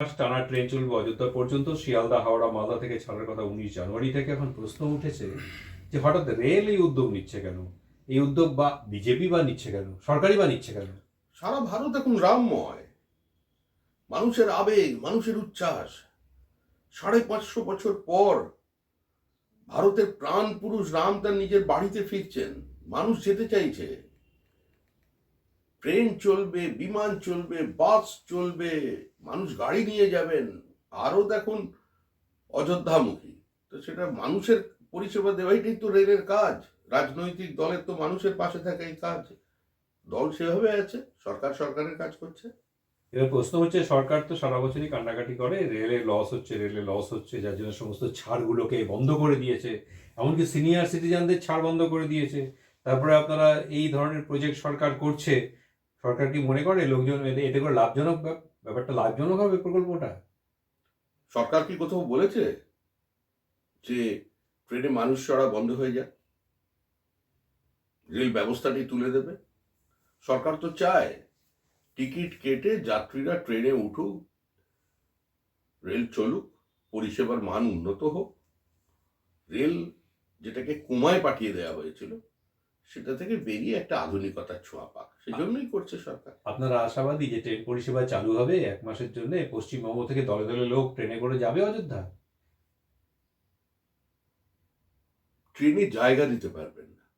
টানা ট্রেন চলবে অযোধ্যা পর্যন্ত, শিয়ালদা, হাওড়া, মালদা থেকে ছাড়ার কথা উনিশ জানুয়ারি থেকে এখন প্রশ্ন উঠেছে যে হঠাৎ রেল এই উদ্যোগ নিচ্ছে কেন? এই উদ্যোগ বা বিজেপি বা নিচ্ছে কেন? সরকারি বা নিচ্ছে কেন? সারা ভারত এখন রামময়। মানুষের আবেগ, মানুষের উচ্ছ্বাস। সাড়ে পাঁচশো বছর পর ভারতের প্রাণ পুরুষ রাম তার নিজের বাড়িতে ফিরছেন। মানুষ যেতে চাইছে। ট্রেন চলবে, বিমান চলবে, বাস চলবে, মানুষ গাড়ি নিয়ে যাবেন। আরও দেখুন, অযোধ্যামুখী। তো সেটা মানুষের পরিষেবা দেওয়াইটাই তো রেলের কাজ। রাজনৈতিক দলের তো মানুষের পাশে থাকাই কাজ। দল সেভাবে আছে, সরকার সরকারের কাজ করছে। এবার প্রশ্ন হচ্ছে, সরকার তো সারা বছরই কান্নাকাটি করে, রেলে লস হচ্ছে, রেলে লস হচ্ছে, যার জন্য সমস্ত ছাড়গুলোকে বন্ধ করে দিয়েছে। এমনকি সিনিয়র সিটিজেনদের ছাড় বন্ধ করে দিয়েছে। তারপরে আপনারা এই ধরনের প্রজেক্ট সরকার করছে সরকার কি মনে করে লোকজন এতে করে লাভজনক ব্যাপারটা লাভজনক হবে প্রকল্পটা? সরকার কি কোথাও বলেছে যে ট্রেনে মানুষ চড়া বন্ধ হয়ে যাক রেল ব্যবস্থাটি তুলে দেবে? সরকার তো চায় টিকিট কেটে যাত্রীরা ট্রেনে উঠুক, রেল চলুক, পরিষেবার মান উন্নত হোক। রেল যেটাকে কুমায় পাঠিয়ে দেওয়া হয়েছিল সেটা থেকে বেরিয়ে একটা আধুনিকতার ছোঁয়া পাক। সেজন্যই করছে সরকার। আপনারা আশাবাদী যে ট্রেন পরিষেবা চালু হবে এক মাসের জন্য পশ্চিমবঙ্গ থেকে দলে দলে লোক ট্রেনে করে যাবে অযোধ্যা? ট্রেনে জায়গা দিতে পারবেন না।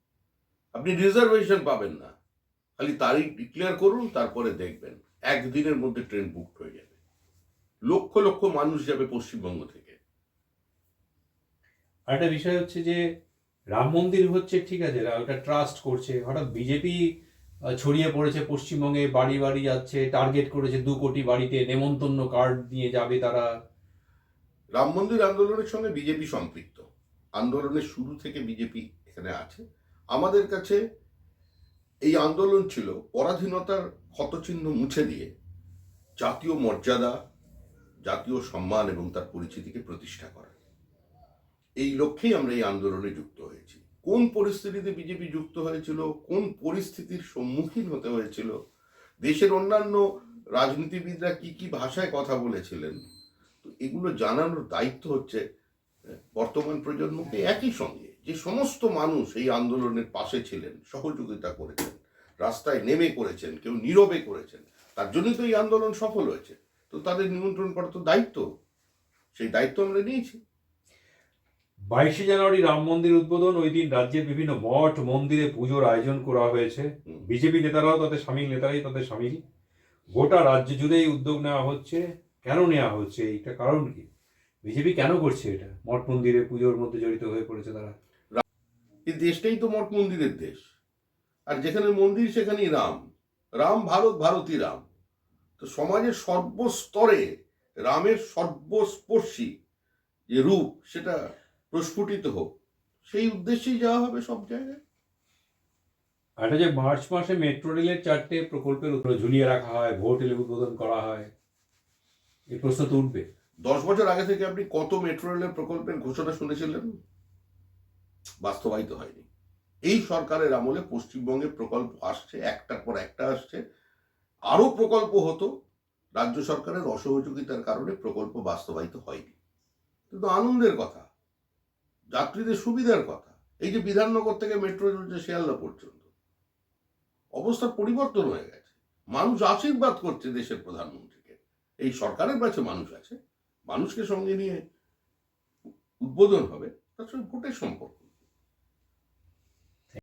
আপনি রিজার্ভেশন পাবেন না। খালি তারিখ ডিক্লেয়ার করুন তারপরে দেখবেন। একদিনের মধ্যে ট্রেন বুক হয়ে যাবে। লক্ষ লক্ষ মানুষ যাবে পশ্চিমবঙ্গ থেকে। আর একটা বিষয় হচ্ছে যে রাম মন্দির হচ্ছে, ঠিক আছে ওটা ট্রাস্ট করছে। হঠাৎ বিজেপি ছড়িয়ে পড়েছে পশ্চিমবঙ্গে, বাড়ি বাড়ি যাচ্ছে টার্গেট করেছে দু কোটি বাড়িতে, নেমন্তন্ন কার্ড নিয়ে যাবে তারা। রাম মন্দির আন্দোলনের সঙ্গে বিজেপি সম্পৃক্ত। আন্দোলনের শুরু থেকে বিজেপি এখানে আছে। আমাদের কাছে এই আন্দোলন ছিল পরাধীনতার ক্ষতচিহ্ন মুছে দিয়ে জাতীয় মর্যাদা, জাতীয় সম্মান এবং তার পরিচিতিকে প্রতিষ্ঠা করা। এই লক্ষ্যেই আমরা এই আন্দোলনে যুক্ত হয়েছি। কোন পরিস্থিতিতে বিজেপি যুক্ত হয়েছিল, কোন পরিস্থিতির সম্মুখীন হতে হয়েছিল, দেশের অন্যান্য রাজনীতিবিদরা কি কি ভাষায় কথা বলেছিলেন, তো এগুলো জানানোর দায়িত্ব হচ্ছে বর্তমান প্রজন্মকে একই সঙ্গে। যে সমস্ত মানুষ এই আন্দোলনের পাশে ছিলেন, সহযোগিতা করেছেন, রাস্তায় নেমে করেছেন কেউ নীরবে করেছেন তার জন্যই তো এই আন্দোলন সফল হয়েছে। তো তাদের নিমন্ত্রণ করার তো দায়িত্ব, সেই দায়িত্ব আমরা নিয়েছি। বাইশে জানুয়ারি রাম মন্দির উদ্বোধন ওই দিন রাজ্যের বিভিন্ন মঠ মন্দিরে পুজোর আয়োজন করা হয়েছে। বিজেপি নেতারাও তাদের সামিল নেতারাই তাদের সামিল। গোটা রাজ্য জুড়ে এই উদ্যোগ নেওয়া হচ্ছে। কেন নেওয়া হচ্ছে? এইটা কারণ কি? বিজেপি কেন করছে এটা? মঠ মন্দিরে পুজোর মধ্যে জড়িত হয়ে পড়েছে তারা। এই দেশটাই তো মঠ মন্দিরের দেশ। আর যেখানে মন্দির সেখানেই রাম। রাম ভারত ভারতী রাম। তো সমাজের সর্বস্তরে রামের সর্বস্পর্শী যে রূপ সেটা প্রস্ফুটিত হোক। সেই উদ্দেশ্যেই যাওয়া হবে সব জায়গায়। আর এটা যে মার্চ মাসে মেট্রো রেলের চারটে প্রকল্পের উপরে ঝুলিয়ে রাখা হয় ভোট এলে উদ্বোধন করা হয় এই প্রশ্ন তো উঠবে। দশ বছর আগে থেকে আপনি কত মেট্রো রেলের প্রকল্পের ঘোষণা শুনেছিলেন? বাস্তবায়িত হয়নি। এই সরকারের আমলে পশ্চিমবঙ্গে প্রকল্প আসছে একটার পর একটা আসছে। আরও প্রকল্প হতো রাজ্য সরকারের অসহযোগিতার কারণে প্রকল্প বাস্তবায়িত হয়নি। কিন্তু আনন্দের কথা যাত্রীদের সুবিধার কথা। এই যে বিধাননগর থেকে মেট্রো চলছে শিয়ালদা পর্যন্ত, অবস্থার পরিবর্তন হয়ে গেছে। মানুষ আশীর্বাদ করছে দেশের প্রধানমন্ত্রীকে। এই সরকারের কাছে মানুষ আছে। মানুষকে সঙ্গে নিয়ে উদ্বোধন হবে। তার সঙ্গে ভোটের সম্পর্ক।